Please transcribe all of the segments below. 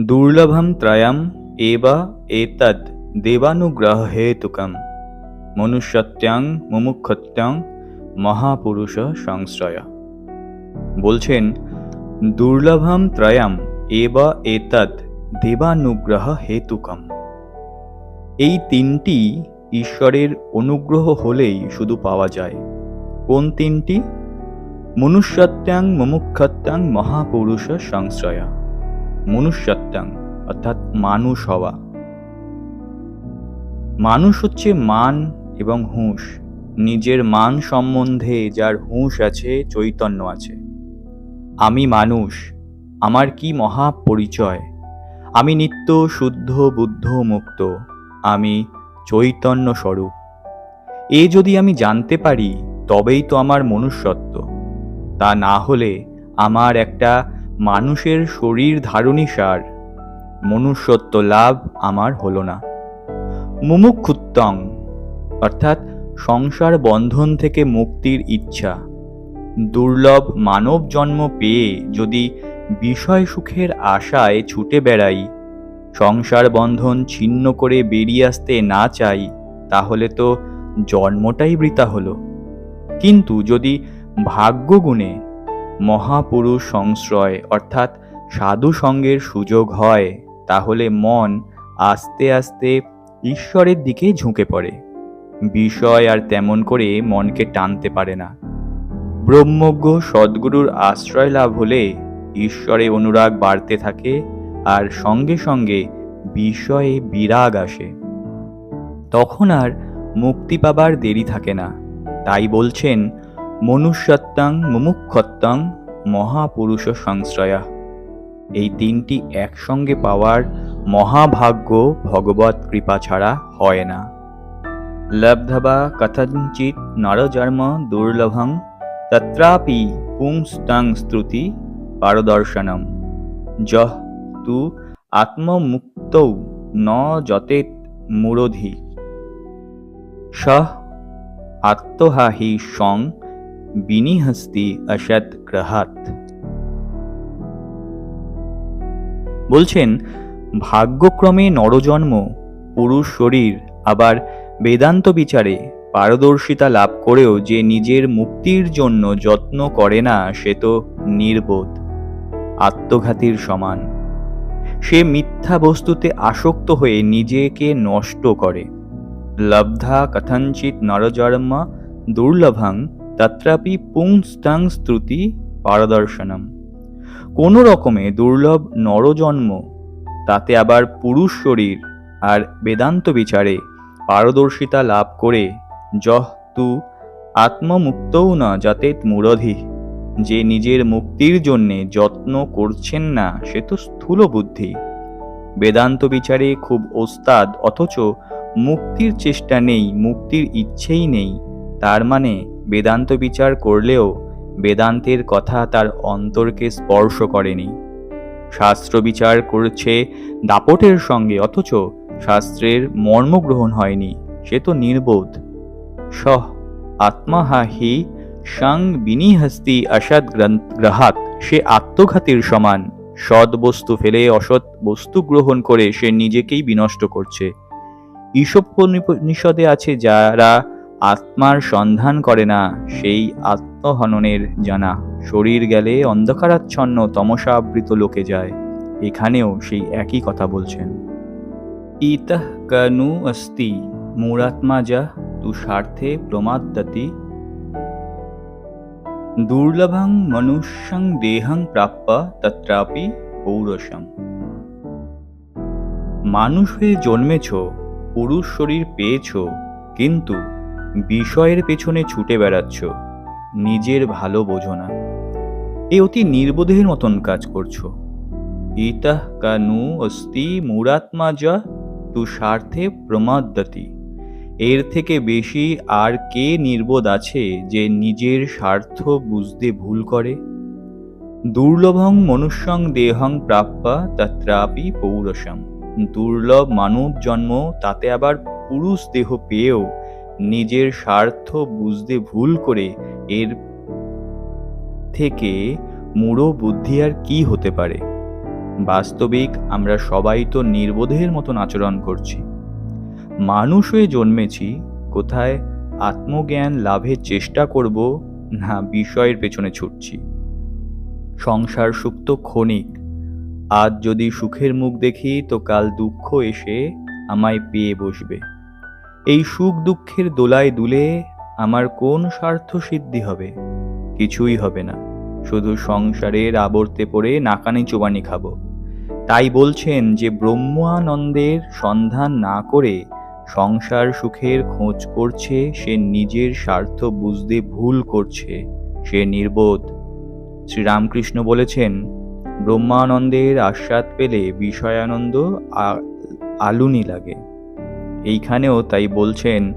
দুর্লভম ত্রয়াম এব এতদ্ দেবানুগ্রহহেতুকম মনুষ্যত্যাং মুমুক্ষত্যাং মহাপুরুষ সংশ্রয়। বলছেন, দুর্লভম ত্রয়ম এব এতদ্ দেবানুগ্রহ হেতুকম এই তিনটি ঈশ্বরের অনুগ্রহ হলেই শুধু পাওয়া যায়। কোন তিনটি? মনুষ্যত্যাং মুমুক্ষত্যাং মহাপুরুষ সংশ্রয়া। মনুষ্যত্যাং অর্থাৎ মানুষ হওয়া। মানুষ হচ্ছে মান এবং হুঁশ, নিজের মান সম্বন্ধে যার হুঁশ আছে, চৈতন্য আছে। আমি মানুষ, আমার কি মহা পরিচয় আমি নিত্য শুদ্ধ, বুদ্ধ, মুক্ত, আমি চৈতন্য স্বরূপ। এ যদি আমি জানতে পারি, তবেই তো আমার মনুষ্যত্ব। তা না হলে আমার একটা মানুষের শরীর ধারণী সার। মনুষ্যত্ব লাভ আমার হলো না। মুমুক্ষুত্তং, অর্থাৎ সংসার বন্ধন থেকে মুক্তির ইচ্ছা। দুর্লভ মানব জন্ম পেয়ে যদি বিষয় সুখের আশায় ছুটে বেড়াই, সংসার বন্ধন ছিন্ন করে বেরিয়ে আসতে না চাই, তাহলে তো জন্মটাই বৃথা হলো। কিন্তু যদি ভাগ্যগুণে মহাপুরুষ সংশ্রয় অর্থাৎ সাধু সঙ্গের সুযোগ হয়, তাহলে মন আস্তে আস্তে ঈশ্বরের দিকে ঝুঁকে পড়ে। বিষয় আর তেমন করে মনকে টানতে পারে না। ব্রহ্মজ্ঞ সদ্গুরুর আশ্রয় লাভ হলে ঈশ্বরে অনুরাগ বাড়তে থাকে আর সঙ্গে সঙ্গে বিষয়ে বিরাগ আসে। তখন আর মুক্তি পাবার দেরি থাকে না। তাই বলছেন মনুষ্যত্বাং মুমুক্ষত্বাং মহাপুরুষ সংশ্রয়া। এই তিনটি একসঙ্গে পাওয়ার মহাভাগ্য ভগবত কৃপা ছাড়া হয় না। লব্ধবা কথঞ্চিত নরজন্ম দুর্লভং তত্রাপি পুংস্তং স্তুতি পারদর্শনম। যহ তু আত্মমুক্তৌ ন যতেত মুরধি। সহ আত্মহাহি সং বিনিহস্তি অসৎ গ্রহাত। বলছেন, ভাগ্যক্রমে নরজন্ম, পুরুষ শরীর, আবার বেদান্ত বিচারে পারদর্শিতা লাভ করেও যে নিজের মুক্তির জন্য যত্ন করে না, সে তো নির্বোধ, আত্মঘাতীর সমান। সে মিথ্যা বস্তুতে আসক্ত হয়ে নিজেকে নষ্ট করে। লব্ধা কথঞ্চিত নরজন্ম দুর্লভং তত্রাপি পুংস্তাং স্তুতি পারদর্শনম। কোনো রকমে দুর্লভ নরজন্ম, তাতে আবার পুরুষ শরীর আর বেদান্ত বিচারে পারদর্শিতা লাভ করে যহ তু আত্মমুক্তও না যাতে মুরধি। যে নিজের মুক্তির জন্যে যত্ন করছেন না, সে তো স্থূল বুদ্ধি। বেদান্ত বিচারে খুব ওস্তাদ, অথচ মুক্তির চেষ্টা নেই, মুক্তির ইচ্ছেই নেই, তার মানে বেদান্ত বিচার করলেও বেদান্তের কথা তার অন্তরকে স্পর্শ করেনি। শাস্ত্র বিচার করছে দাপটের সঙ্গে, অথচ শাস্ত্রের মর্মগ্রহণ হয়নি, সে তো নির্বোধ। সহ আত্মাহাহি সাং বিনিহস্তি অসৎ গ্রহাত সে আত্মঘাতীর সমান। সৎ বস্তু ফেলে অসৎ বস্তু গ্রহণ করে সে নিজেকেই বিনষ্ট করছে। ঈশোপনিষদে আছে যারা আত্মার সন্ধান করে না সেই আত্মহননের জানা। শরীর গেলে অন্ধকারাচ্ছন্ন তমসাবৃত লোকে যায়। এখানেও সেই একই কথা বলছেন। ইতঃ কনু অস্তি মূরাত্মা যা তুষার্থে প্রমাদ্যতি। দুর্লভং মনুষ্যং দেহং প্রাপ্য তত্রাপি পৌরসম। মানুষ হয়ে জন্মেছ, পুরুষ শরীর পেয়েছ, কিন্তু বিষয়ের পেছনে ছুটে বেড়াচ্ছ, নিজের ভালো বোঝো না। এ অতি নির্বোধের মতন কাজ করছ। ইতঃ কানু অস্তি মুরাত্মা যা, তু স্বার্থে প্রমাদ্যতি এর থেকে বেশি আর কে নির্বোধ আছে যে নিজের স্বার্থ বুঝতে ভুল করে? দুর্লভং মনুষ্যং দেহং প্রাপ্যা তত্রাপি পৌরসম। দুর্লভ মানব জন্ম, তাতে আবার পুরুষ দেহ পেয়েও নিজের স্বার্থ বুঝতে ভুল করে এর থেকে মূঢ় বুদ্ধি আর কি হতে পারে? বাস্তবিক আমরা সবাই তো নির্বোধের মতন আচরণ করছি। মানুষ হয়ে জন্মেছি, কোথায় আত্মজ্ঞান লাভের চেষ্টা করব না বিষয়ের পেছনে ছুটছি? সংসার সুখ তো ক্ষণিক, আজ যদি সুখের মুখ দেখি তো কাল দুঃখ এসে আমায় পেয়ে বসবে। এই সুখ দুঃখের দোলায় দুলে আমার কোন স্বার্থ সিদ্ধি হবে? কিছুই হবে না। শুধু সংসারের আবর্তে পড়ে নাকানি চোবানি খাব। তাই বলছেন যে ব্রহ্মানন্দের সন্ধান না করে সংসার সুখের খোঁজ করছে, সে নিজের স্বার্থ বুঝতে ভুল করছে, সে নির্বোধ। শ্রীরামকৃষ্ণ বলেছেন, ব্রহ্মানন্দের আস্বাদ পেলে বিষয়ানন্দ আলুনি লাগে। এইখানেও তাই বলছেন,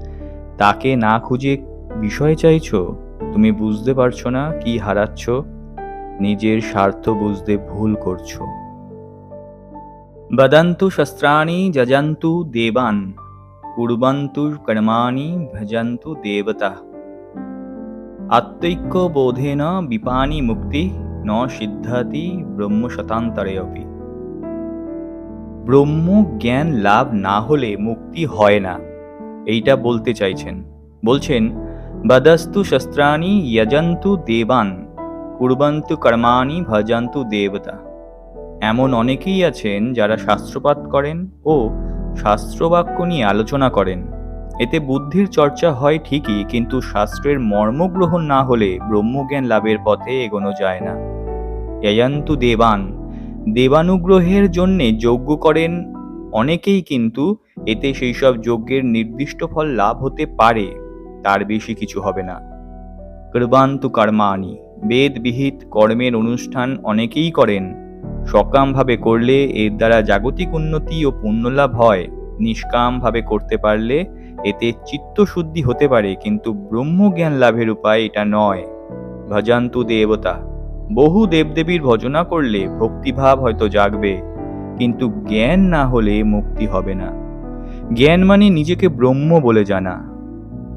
তাকে না খুঁজে বিষয় চাইছ? তুমি বুঝতে পারছ না কি হারাচ্ছ? নিজের স্বার্থ বুঝতে ভুল করছ। বদন্তু শস্ত্রাণি যজন্তু দেবান, কুর্বন্তু কর্মাণি ভজন্তু দেবতা। আত্মৈক্য বোধেন বিপানি মুক্তি, ন সিদ্ধাতি ব্রহ্ম শতান্তরে অপি। ব্রহ্ম জ্ঞান লাভ না হলে মুক্তি হয় না। এইটা বলতে চাইছেন। বলছেন বদস্তু শস্ত্রাণি যজন্তু দেবান, কুর্বন্তু কর্মাণি ভজন্তু দেবতা। এমন অনেকেই আছেন যারা শাস্ত্রপাত করেন ও শাস্ত্রবাক্য নিয়ে আলোচনা করেন। এতে বুদ্ধির চর্চা হয় ঠিকই, কিন্তু শাস্ত্রের মর্মগ্রহণ না হলে ব্রহ্মজ্ঞান লাভের পথে এগোনো যায় না। যয়ন্তু দেবান দেবানুগ্রহের জন্যে যজ্ঞ করেন অনেকেই কিন্তু, এতে সেই সব যজ্ঞের নির্দিষ্ট ফল লাভ হতে পারে, তার বেশি কিছু হবে না। কর্বান্তু কর্মাণি, বেদবিহিত কর্মের অনুষ্ঠান অনেকেই করেন, সকামভাবে করলে এর দ্বারা জাগতিক উন্নতি ও পুণ্যলাভ হয়, নিষ্কামভাবে করতে পারলে এতে চিত্তশুদ্ধি হতে পারে, কিন্তু ব্রহ্মজ্ঞান লাভের উপায় এটা নয়। ভজান্তু দেবতা বহু দেবদেবীর ভজনা করলে ভক্তিভাব হয়তো জাগবে, কিন্তু জ্ঞান না হলে মুক্তি হবে না। জ্ঞান মানে নিজেকে ব্রহ্ম বলে জানা।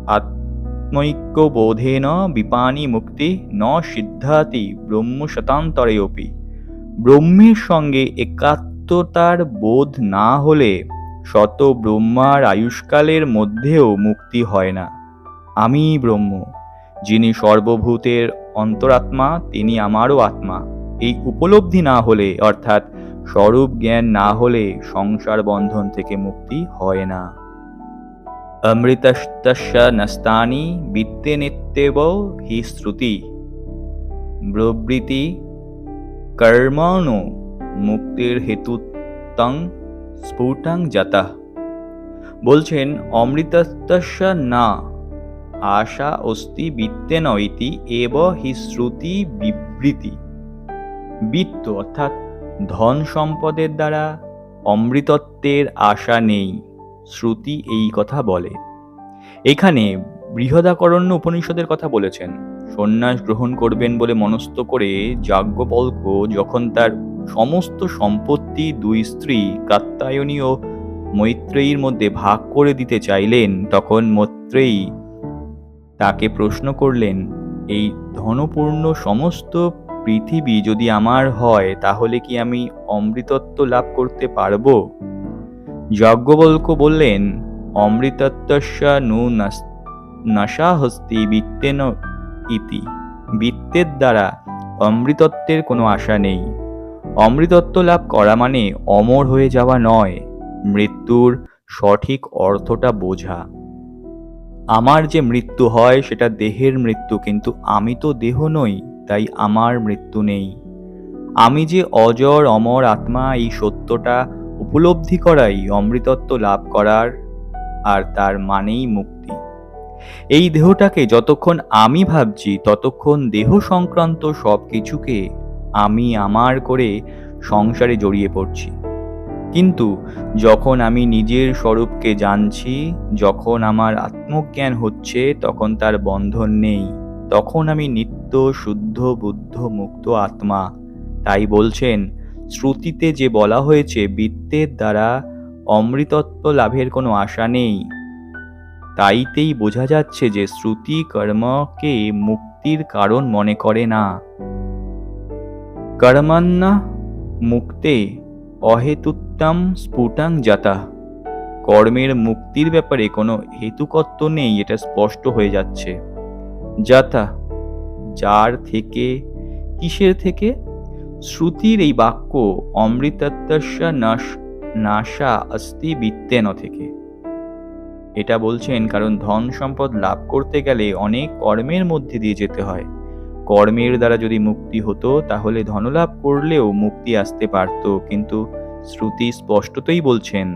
আত্মৈক্য বোধে ন বিপানি মুক্তি ন সিদ্ধাতি ব্রহ্ম শতান্তরে অপি। ব্রহ্মের সঙ্গে একাত্মতার বোধ না হলে শত ব্রহ্মার আয়ুষ্কালের মধ্যেও মুক্তি হয় না। আমি ব্রহ্ম, যিনি সর্বভূতের অন্তরাত্মা, তিনি আমারও আত্মা। এই উপলব্ধি না হলে, অর্থাৎ স্বরূপ জ্ঞান না হলে সংসার বন্ধন থেকে মুক্তি হয় না। অমৃতস্তস্য নস্তানি বিত্তে নিত্যেব হি শ্রুতি। ব্রবৃতি কর্মণো মুক্তির হেতু তং স্ফুটং জাতা বলছেন অমৃতস্তস্য না আশা অস্তি বিত্তেন ইতি এব হি শ্রুতি বিবৃতি। বিত্ত অর্থাৎ ধন সম্পদের দ্বারা অমৃতত্বের আশা নেই, শ্রুতি এই কথা বলে। এখানে বৃহদাকরণ্য উপনিষদের কথা বলেছেন। সন্ন্যাস গ্রহণ করবেন বলে মনস্থ করে যাজ্ঞবল্ক যখন তার সমস্ত সম্পত্তি দুই স্ত্রী কাত্তায়নী ও মৈত্রেয়ীর মধ্যে ভাগ করে দিতে চাইলেন, তখন মৈত্রেয়ী তাকে প্রশ্ন করলেন, এই ধনপূর্ণ সমস্ত পৃথিবী যদি আমার হয়, তাহলে কি আমি অমৃতত্ব লাভ করতে পারব? যজ্ঞবল্ক বললেন, অমৃতত্বস্য নু নশা হস্তি বিত্তেন ইতি। বিত্তের দ্বারা অমৃতত্বের কোনো আশা নেই। অমৃতত্ব লাভ করা মানে অমর হয়ে যাওয়া নয়। মৃত্যুর সঠিক অর্থটা বোঝা। আমার যে মৃত্যু হয়, সেটা দেহের মৃত্যু, কিন্তু আমি তো দেহ নই, তাই আমার মৃত্যু নেই। আমি যে অজর, অমর আত্মা, এই সত্যটা উপলব্ধি করাই, অমৃতত্ব লাভ করার, আর তার মানেই মুক্তি। এই দেহটাকে যতক্ষণ আমি ভাবছি, ততক্ষণ দেহ সংক্রান্ত সব কিছুকে আমি আমার করে সংসারে জড়িয়ে পড়ছি। কিন্তু যখন আমি নিজের স্বরূপকে জানছি, যখন আমার আত্মজ্ঞান হচ্ছে, তখন তার বন্ধন নেই। তখন আমি নিত্য শুদ্ধ বুদ্ধ মুক্ত আত্মা। তাই বলছেন, শ্রুতিতে যে বলা হয়েছে, বৃত্তের দ্বারা অমৃতত্ব লাভের কোনো আশা নেই। তাইতেই বোঝা যাচ্ছে যে শ্রুতি কর্মকে মুক্তির কারণ মনে করে না। কর্মান্না মুক্তে অহেতুত্তম স্ফুটাং যাতা কর্মের মুক্তির ব্যাপারে কোনো হেতুকত্ব নেই, এটা স্পষ্ট হয়ে যাচ্ছে। যাতা যার থেকে, কিসের থেকে? শ্রুতির এই বাক্য অমৃতত্বস্য নাশ, নাশা অস্তি বিত্তেন থেকে। এটা বলছেন কারণ ধন সম্পদ লাভ করতে গেলে অনেক কর্মের মধ্যে দিয়ে যেতে হয়। কর্মের দ্বারা যদি মুক্তি হতো, তাহলে ধনলাভ করলেও মুক্তি আসতে পারত, কিন্তু শ্রুতি স্পষ্টতই বলছেন,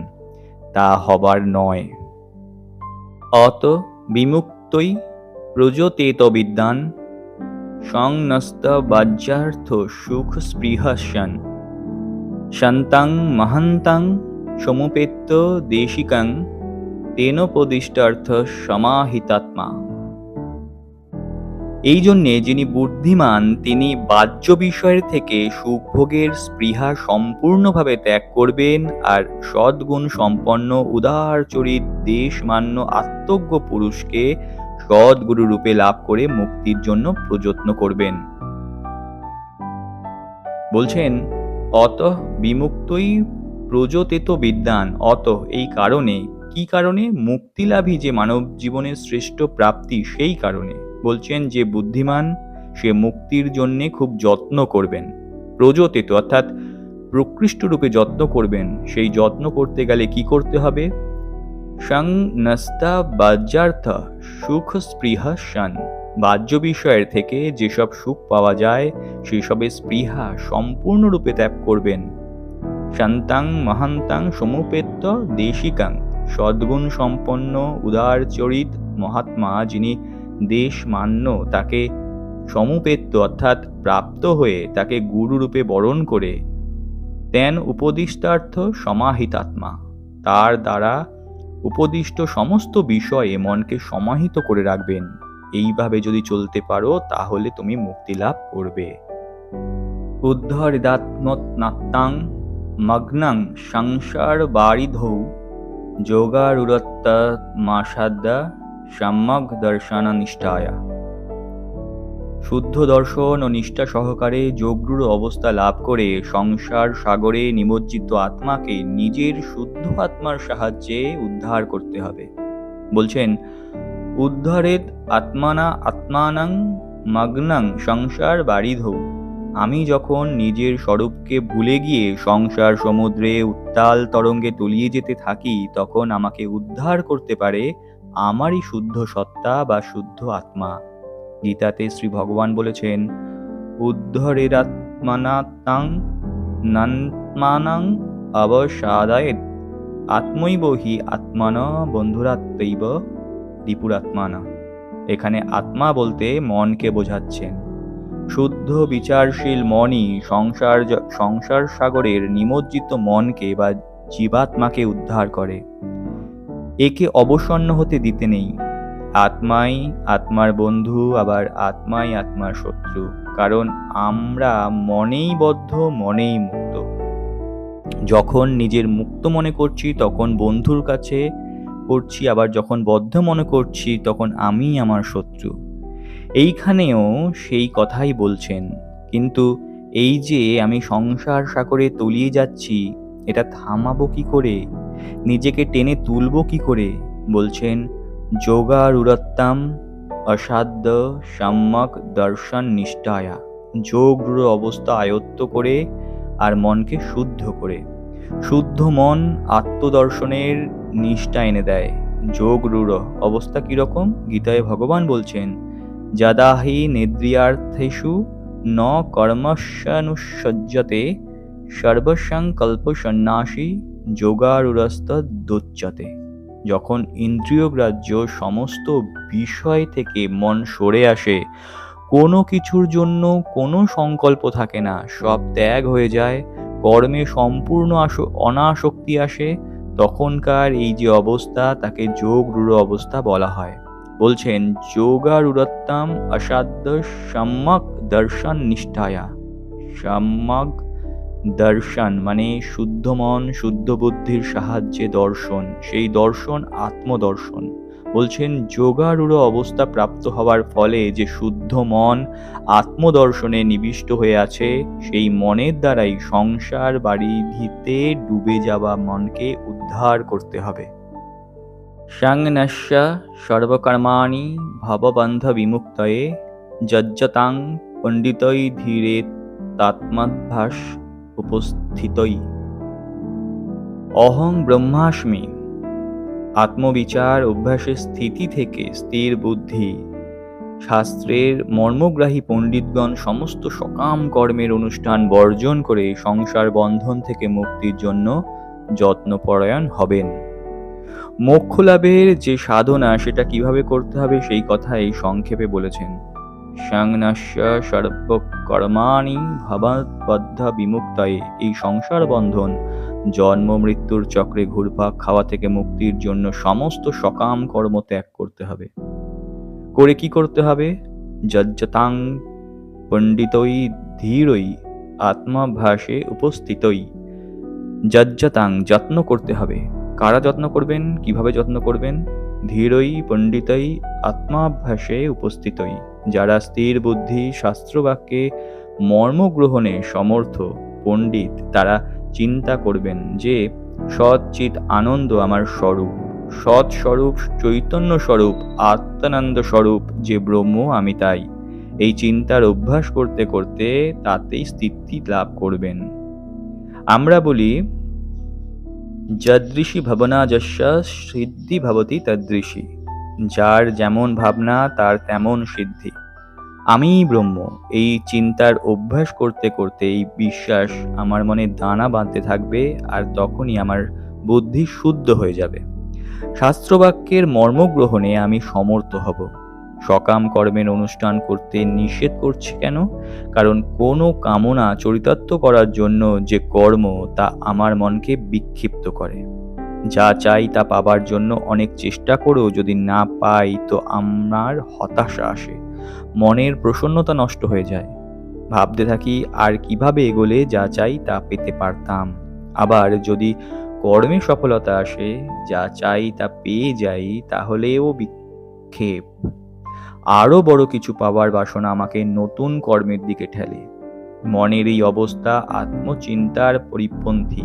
তা হবার নয়। অত বিমুক্তই প্রজতেত বিদ্যান, সংনস্ত বাজ্যার্থ সুখ স্পৃহস্যন। শান্তাং মহান্তাং সমুপেত্য দেশিকাং তেনোপদিষ্টার্থ সমাহিতাত্মা। এই জন্যে যিনি বুদ্ধিমান, তিনি বাহ্য বিষয়ের থেকে সুখভোগের স্পৃহা সম্পূর্ণভাবে ত্যাগ করবেন আর সদ্গুণ সম্পন্ন, উদার, চরিত, দেশমান্য, আত্মজ্ঞ পুরুষকে সদ্গুরু রূপে লাভ করে মুক্তির জন্য প্রযত্ন করবেন। বলছেন, অত বিমুক্তই প্রযোতিত বিদ্যান, অত এই কারণে কি কারণে? মুক্তিলাভী যে মানব জীবনের শ্রেষ্ঠ প্রাপ্তি, সেই কারণে। বলছেন যে বুদ্ধিমান, সে মুক্তির জন্যে খুব যত্ন করবেন। প্রযোতিত অর্থাৎ প্রকৃষ্ট রূপে যত্ন করবেন। সেই যত্ন করতে গেলে কি করতে হবে? সং নস্তা বাজ্যার্থ সুখ স্পৃহা শান বাহ্য বিষয়ের থেকে যেসব সুখ পাওয়া যায় সেসবের স্পৃহা সম্পূর্ণরূপে ত্যাগ করবেন। শান্তাং মহান্তাং সমুপেত্য দেশিকাং। সদ্গুণ সম্পন্ন উদার চরিত মহাত্মা যিনি দেশ মান্য তাকে সমুপেত্য অর্থাৎ প্রাপ্ত হয়ে তাকে গুরুরূপে বরণ করে, তেন উপদিষ্টার্থ সমাহিতাত্মা। তার দ্বারা উপদিষ্ট সমস্ত বিষয়ে মনকে সমাহিত করে রাখবেন। এইভাবে যদি চলতে পারো, তাহলে তুমি মুক্তি লাভ করবে। উদ্ধরিদাত্মনাত্মাং মগ্নং সংসার বারিধৌ যোগারুরত্ত মাসাদ্দা সম্যক দর্শন নিষ্ঠায়া শুদ্ধ দর্শন ও নিষ্ঠা সহকারে যোগরূঢ় অবস্থা লাভ করে সংসার সাগরে নিমজ্জিত আত্মাকে নিজের শুদ্ধ আত্মার সাহায্যে উদ্ধার করতে হবে। বলছেন, উদ্ধারেত আত্মানা আত্মানাং মগ্নং সংসার বাড়ি বাড়িধৌ আমি যখন নিজের স্বরূপকে ভুলে গিয়ে সংসার, সমুদ্রে, উত্তাল তরঙ্গে তলিয়ে যেতে থাকি, তখন আমাকে উদ্ধার করতে পারে আমারই শুদ্ধ সত্তা বা শুদ্ধ আত্মা। গীতাতে শ্রী ভগবান বলেছেন উদ্ধরেরাত্মানাত্মাং নান্মানাং অবসাদায়েত আত্মৈব হি আত্মানা বন্ধুরাত্মৈব রিপুরাত্মানা এখানে আত্মা বলতে মনকে বোঝাচ্ছেন। শুদ্ধ বিচারশীল মনই সংসার সংসার সাগরের নিমজ্জিত মনকে বা জীবাত্মাকে উদ্ধার করে। একে অবসন্ন হতে দিতে নেই। আত্মাই আত্মার বন্ধু, আবার আত্মাই আত্মার শত্রু, কারণ আমরা মনেই বদ্ধ, মনেই মুক্ত। যখন নিজের মুক্ত মনে করছি, তখন বন্ধুর কাছে করছি, আবার যখন বদ্ধ মনে করছি, তখন আমি আমার শত্রু। এইখানেও সেই কথাই বলছেন, কিন্তু এই যে আমি সংসার সাগরে তলিয়ে যাচ্ছি, এটা থামাবো কি করে? নিজেকে টেনে তুলবো কি করে? বলছেন যোগা যোগারুরত্তাম অসাধ্য সাম্যক দর্শন নিষ্ঠায়া। যোগ অবস্থা আয়ত্ত করে আর মনকে শুদ্ধ করে। শুদ্ধ মন আত্মদর্শনের নিষ্ঠা এনে দেয়। যোগ রূঢ় অবস্থা কীরকম গীতায় ভগবান বলছেন যদাহি নিদ্রিয়ার্থেষু ন কর্মস্যানুসজ্জতে সর্বসংকল্প সন্ন্যাসী যোগারুরস্তদুচ্যতে যখন ইন্দ্রিয়গ্রাহ্য সমস্ত বিষয় থেকে মন সরে আসে, কোনো কিছুর জন্য কোনো সংকল্প থাকে না। সব ত্যাগ হয়ে যায়, কর্মে সম্পূর্ণ অনাসক্তি আসে, তখনকার এই যে অবস্থা, তাকে যোগ রূঢ় অবস্থা বলা হয়। বলছেন, যোগারুরত্তাম অসাধ্য সম্যক দর্শন নিষ্ঠায়া। সম্যক দর্শন মানে শুদ্ধ মন, শুদ্ধ বুদ্ধির সাহায্যে দর্শন, সেই দর্শন আত্মদর্শন। বলছেন যোগারূঢ় অবস্থা প্রাপ্ত হওয়ার ফলে যে শুদ্ধ মন আত্মদর্শনে নিবিষ্ট হয়ে আছে, সেই মনের দ্বারাই সংসার বাড়ি ভিতে ডুবে যাওয়া মনকে উদ্ধার করতে হবে। সাংনস্য সর্বকর্মাণি ভববন্ধ বিমুক্তয়ে যজ্জতাং পণ্ডিতই ধীরে তাত্মাভাস উপস্থিতই অহং ব্রহ্মাস্মি আত্মবিচার অভ্যাসের স্থিতি থেকে স্থির বুদ্ধি শাস্ত্রের মর্মগ্রাহী পণ্ডিতগণ সমস্ত সকাম কর্মের অনুষ্ঠান বর্জন করে সংসার বন্ধন থেকে মুক্তির জন্য যত্নপরায়ণ হবেন। মোক্ষ লাভের যে সাধনা সেটা কীভাবে করতে হবে সেই কথা এই সংক্ষেপে বলেছেন। সংনাস্য সর্বকর্মাণি ভাবাবদ্ধ এই সংসার বন্ধন, জন্ম, মৃত্যুর চক্রে ঘুরপাক খাওয়া থেকে মুক্তির জন্য সমস্ত সকাম কর্ম ত্যাগ করতে হবে। করে কি করতে হবে? যজ্জতাং পণ্ডিতই ধীরই আত্মাভাসে উপস্থিতই যজ্জতাং যত্ন করতে হবে। কারা যত্ন করবেন, কীভাবে যত্ন করবেন? ধীরই, পণ্ডিতই, আত্মাভ্যাসে উপস্থিতই। যারা স্থির বুদ্ধি, শাস্ত্রবাক্যে মর্মগ্রহণে সমর্থ, পণ্ডিত, তারা চিন্তা করবেন যে, সৎচিত আনন্দ আমার স্বরূপ। সৎ স্বরূপ চৈতন্য স্বরূপ আত্মানন্দ স্বরূপ যে ব্রহ্ম, আমি তাই। এই চিন্তার অভ্যাস করতে করতে তাতেই স্থিতি লাভ করবেন। আমরা বলি যদৃশি ভাবনা যস্য সিদ্ধি ভবতি তদৃশি। যার যেমন ভাবনা, তার তেমন সিদ্ধি। আমি ব্রহ্ম, এই চিন্তার অভ্যাস করতে করতে এই বিশ্বাস আমার মনে দানা বাঁধতে থাকবে আর তখনই আমার বুদ্ধি শুদ্ধ হয়ে যাবে। শাস্ত্রবাক্যের মর্মগ্রহণে আমি সমর্থ হব। সকাম কর্মের অনুষ্ঠান করতে নিষেধ করছে কেন? কারণ কোনো কামনা চরিতার্থ করার জন্য যে কর্ম তা আমার মনকে বিক্ষিপ্ত করে। যা চাই তা পাবার জন্য অনেক চেষ্টা করেও যদি না পাই তো আমার হতাশা আসে। মনের প্রসন্নতা নষ্ট হয়ে যায়। ভাবতে থাকি আর কীভাবে এগোলে যা চাই তা পেতে পারতাম। আবার যদি কর্মে সফলতা আসে, যা চাই তা পেয়ে যাই, তাহলেও বিক্ষেপ। আরও বড় কিছু পাওয়ার বাসনা আমাকে নতুন কর্মের দিকে ঠেলে। মনের এই অবস্থা, আত্মচিন্তার পরিপন্থী।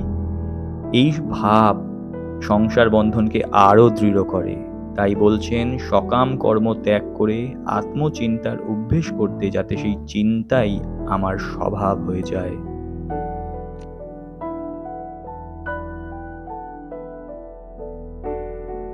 এই ভাব সংসার বন্ধনকে আরও দৃঢ় করে। তাই বলছেন, সকাম কর্ম ত্যাগ করে আত্মচিন্তার অভ্যেস করতে যাতে সেই চিন্তাই আমার স্বভাব হয়ে যায়।